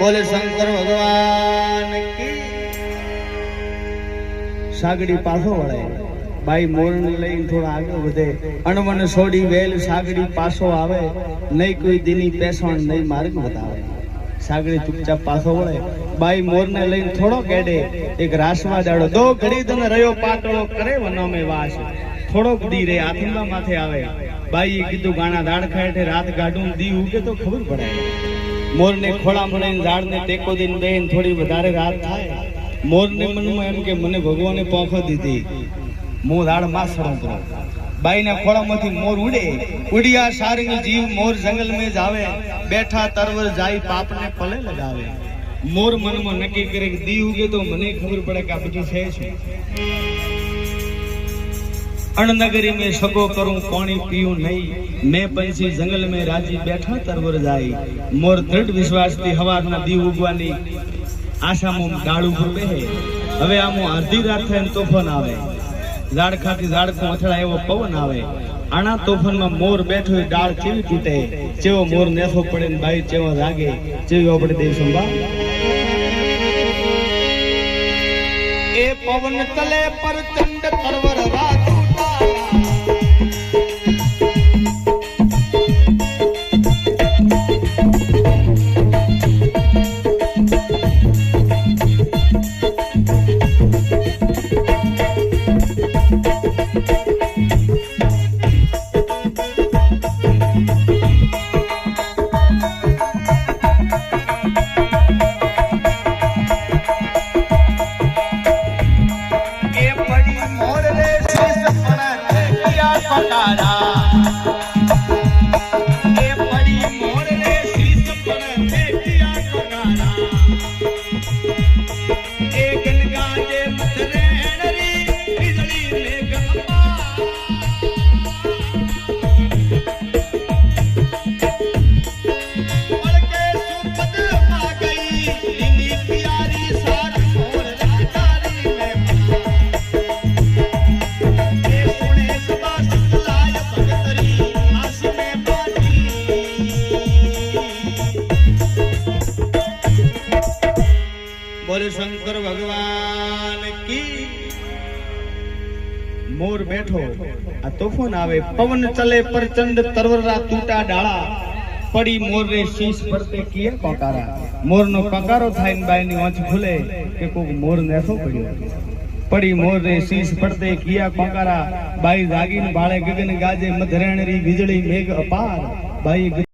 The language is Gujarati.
બોલે શંકર ભગવાન સાગડી પાછો વળે. ભાઈ મોરણ લઈને થોડા આગળ વધે. અણવન છોડી વેલ સાગડી પાછો આવે. નહીં કોઈ દીની પેસણ, નહીં માર્ગ બતાવે. સાગડી ચૂપચાપ પાછો વળે. બાઈ મોરને લઈને થોડો કેડે. એક રાસમાં દાડો દો ઘડી તને રહ્યો પાટળો કરે વનોમે વાસ. થોડોક દી રે આથમલા માથે આવે. બાઈએ કીધું, ગાણા દાડ ખાય રાત ગાઢું દી ઉગે તો ખબર પડે. મોરને ખોળા મળીને ઝાડને ટેકો દઈને બેન થોડી વધારે રાત થાય. મોરને મનમાં એમ કે, મને ભગવાને પોખો દીધી. હું ઝાડમાં સડો બાઈના ખોળામાંથી મોર ઉડે. ઉડિયા સારંગ જીવ મોર જંગલ મેં જ આવે. બેઠા તરવર જાય, પાપને પલે લગાવે. મોર મનમાં નક્કી કરે કે દી ઉગે તો મને ખબર પડે કે આ બધું છે શું. અણનગરી મેં સગો કરું, પાણી પીયું નહીં. મેં પંછી જંગલ મેં રાજી બેઠા, તરવર જાય. મોર દૃઢ વિશ્વાસથી હવારના દીવ ઉગવાની આશામાં ડાળ બેહે હવે આમો અડધી રાત થાય તોફાન આવે. ઝાડ ખાતી ઝાડકું અથડા એવો પવન આવે. આણા તોફાનમાં મોર બેઠો હોય, ડાળ કેવી તૂટે? જેવો મોર નેથો પડે ને બાઈ ચેવો લાગે ચેવી આપણે દેવ સંભાળ? એ પવન તલે પર ચંડ તરવર राधा બોલે શંકર ભગવાન કી? મોર બેઠો, આ તોફાન આવે. પવન ચલે પ્રચંડ તરવરા તૂટા ડાળા. પડી મોર રે શીશ પરતે કિયે પકારા. મોર નો પકારો થાય ને બાઈ ની આંખ ખુલે કે કોક મોર નેસો પડ્યો. પડી મોર રે શીશ પડતે કિયા પકારા. બાઈ જાગીને ભાળે ગગન ગાજે મધરેણરી વીજળી મેઘ અપાર. બાઈ